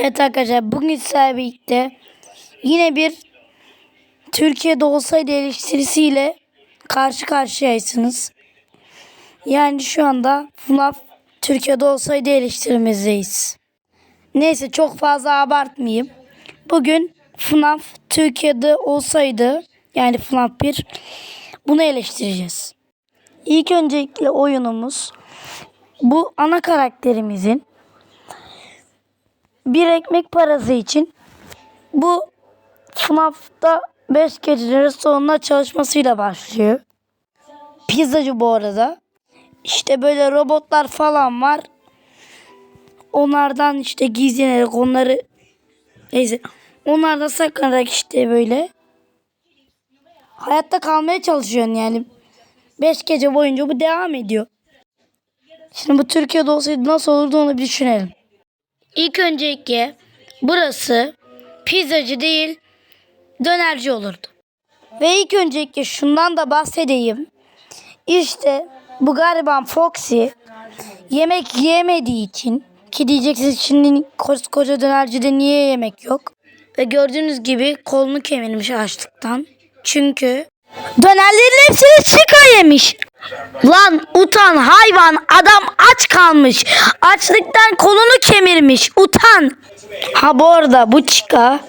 Evet arkadaşlar bugün sizlerle birlikte yine bir Türkiye'de olsaydı eleştirisiyle karşı karşıyayısınız. Yani şu anda FNAF Türkiye'de olsaydı eleştirimizdeyiz. Neyse çok fazla abartmayayım. Bugün FNAF Türkiye'de olsaydı yani FNAF 1 bunu eleştireceğiz. İlk öncelikle oyunumuz bu ana karakterimizin bir ekmek parası için bu FNAF'ta 5 geceleri sonuna çalışmasıyla başlıyor. Pizzacı bu arada. İşte böyle robotlar falan var. Onlardan işte gizlenerek onları neyse onlardan saklanarak işte böyle hayatta kalmaya çalışıyorsun yani. 5 gece boyunca bu devam ediyor. Şimdi bu Türkiye'de olsaydı nasıl olurdu onu bir düşünelim. İlk öncelikle burası pizzacı değil dönerci olurdu. Ve ilk öncelikle şundan da bahsedeyim. İşte bu gariban Foxy yemek yiyemediği için ki diyeceksiniz şimdi koskoca dönercide niye yemek yok? Ve gördüğünüz gibi kolunu kemirmiş açlıktan. Çünkü dönerlerin hepsini çıka yemiş. Lan utan hayvan adam aç kalmış. Açlıktan kolunu kemirmiş. Utan. Ha bu arada bu çıka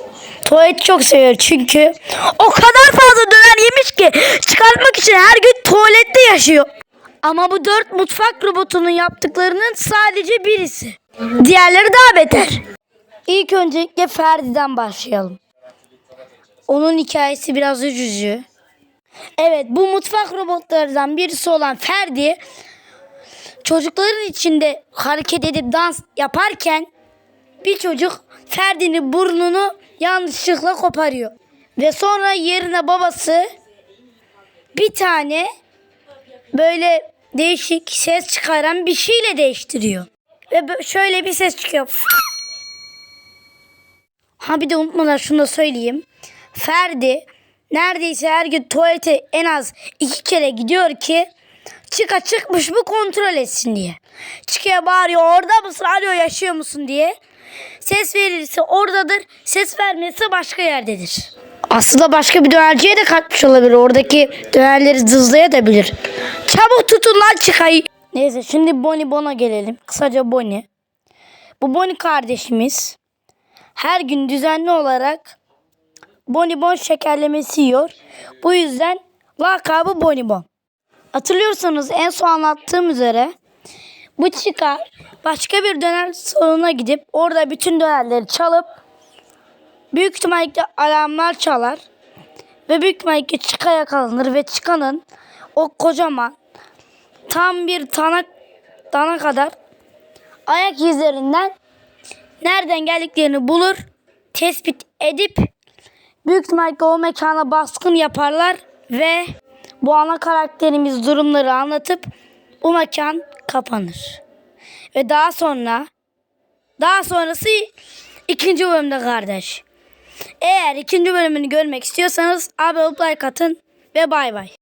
tuvalet çok seviyor çünkü o kadar fazla döner yemiş ki çıkartmak için her gün tuvalette yaşıyor. Ama bu dört mutfak robotunun yaptıklarının sadece birisi. Diğerleri daha beter. İlk öncelikle Ferdi'den başlayalım. Onun hikayesi biraz üzücü. Evet bu mutfak robotlarından birisi olan Ferdi çocukların içinde hareket edip dans yaparken bir çocuk Ferdi'nin burnunu yanlışlıkla koparıyor. Ve sonra yerine babası bir tane böyle değişik ses çıkaran bir şeyle değiştiriyor. Ve şöyle bir ses çıkıyor. Ha bir de unutmadan şunu da söyleyeyim. Ferdi neredeyse her gün tuvalete en az iki kere gidiyor ki çıka çıkmış mı kontrol etsin diye. Çıkıyor bağırıyor orada mısın arıyor yaşıyor musun diye. Ses verirse oradadır ses vermezse başka yerdedir. Aslında başka bir dönerciye de kaçmış olabilir. Oradaki dönerleri dızlayabilir. Çabuk tutun lan çıkayı. Neyse şimdi Bonnie Bon'a gelelim. Kısaca Bonnie. Bu Bonnie kardeşimiz her gün düzenli olarak bonibon şekerlemesi yiyor. Bu yüzden lakabı bonibon. Hatırlıyorsanız en son anlattığım üzere bu çıkar başka bir döner salonuna gidip orada bütün dönerleri çalıp büyük ihtimalle alarmlar çalar ve büyük ihtimalle çıka yakalanır ve çıkanın o kocaman tam bir tana, dana kadar ayak izlerinden nereden geldiklerini bulur, tespit edip büyük ihtimalle o mekana baskın yaparlar ve bu ana karakterimiz durumları anlatıp o mekan kapanır. Ve daha sonra daha sonrası ikinci bölümde kardeş. Eğer ikinci bölümünü görmek istiyorsanız abone olup like atın ve bay bay.